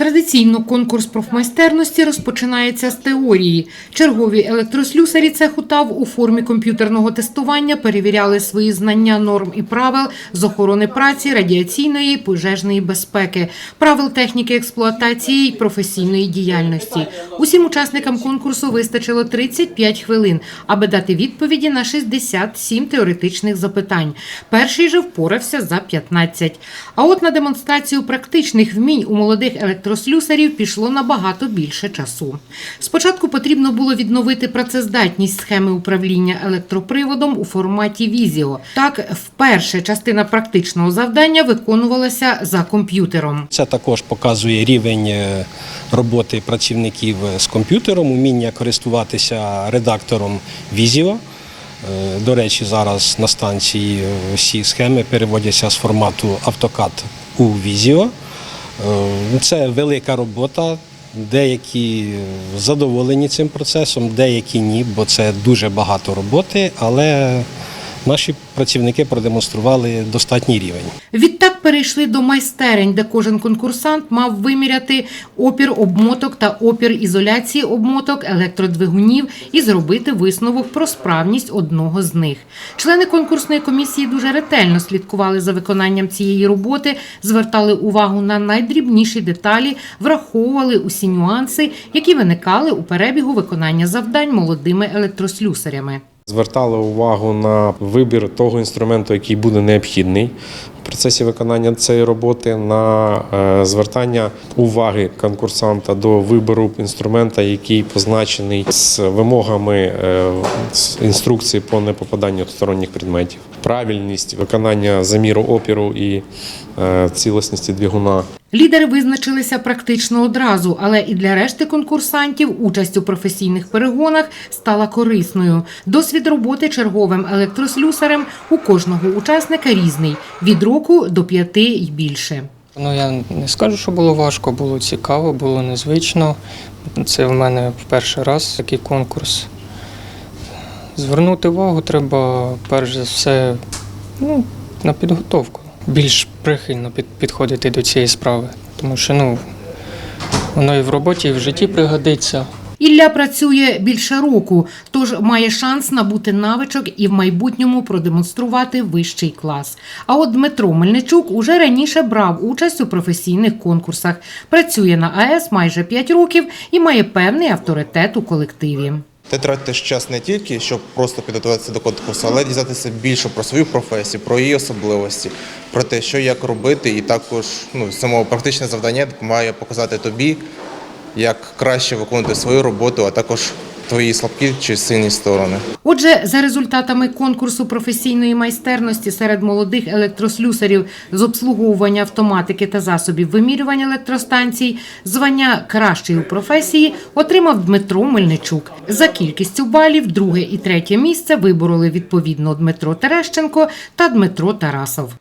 Традиційно конкурс профмайстерності розпочинається з теорії. Чергові електрослюсарі цеху ТАВ у формі комп'ютерного тестування перевіряли свої знання норм і правил з охорони праці, радіаційної, пожежної безпеки, правил техніки експлуатації і професійної діяльності. Усім учасникам конкурсу вистачило 35 хвилин, аби дати відповіді на 67 теоретичних запитань. Перший же впорався за 15. А от на демонстрацію практичних вмінь у молодих електрослюсарів пішло набагато більше часу. Спочатку потрібно було відновити працездатність схеми управління електроприводом у форматі Візіо. Так, вперше частина практичного завдання виконувалася за комп'ютером. Це також показує рівень е, роботи працівників з комп'ютером, уміння користуватися редактором Visio. Е, До речі, зараз на станції е, всі схеми переводяться з формату AutoCAD у Visio. Е, Це велика робота. Деякі задоволені цим процесом, деякі ні, бо це дуже багато роботи, але наші працівники продемонстрували достатній рівень. Відтак перейшли до майстерень, де кожен конкурсант мав виміряти опір обмоток та опір ізоляції обмоток електродвигунів і зробити висновок про справність одного з них. Члени конкурсної комісії дуже ретельно слідкували за виконанням цієї роботи, звертали увагу на найдрібніші деталі, враховували усі нюанси, які виникали у перебігу виконання завдань молодими електрослюсарями. Звертали увагу на вибір того інструменту, який буде необхідний в процесі виконання цієї роботи, на е, звертання уваги конкурсанта до вибору інструмента, який позначений з вимогами е, інструкції по непопаданню сторонніх предметів, правильність виконання заміру опіру і е, цілісності двигуна. Лідери визначилися практично одразу, але і для решти конкурсантів участь у професійних перегонах стала корисною. Досвід роботи черговим електрослюсарем у кожного учасника різний від року до п'яти й більше. Ну я не скажу, що було важко, було цікаво, було незвично. Це в мене перший раз такий конкурс. Звернути увагу треба перш за все ну, на підготовку. Більш прихильно під, підходити до цієї справи, тому що ну, воно і в роботі, і в житті пригодиться. Ілля працює більше року, тож має шанс набути навичок і в майбутньому продемонструвати вищий клас. А от Дмитро Мельничук уже раніше брав участь у професійних конкурсах. Працює на АЕС майже 5 років і має певний авторитет у колективі. Ти тратиш час не тільки, щоб просто підготуватися до конкурсу, але дізнатися більше про свою професію, про її особливості, про те, що як робити, і також ну, само практичне завдання має показати тобі, як краще виконувати свою роботу, а також твої слабкі чи сильні сторони. Отже, за результатами конкурсу професійної майстерності серед молодих електрослюсарів з обслуговування автоматики та засобів вимірювання електростанцій, звання кращий у професії отримав Дмитро Мельничук. За кількістю балів друге і третє місце вибороли відповідно Дмитро Терещенко та Дмитро Тарасов.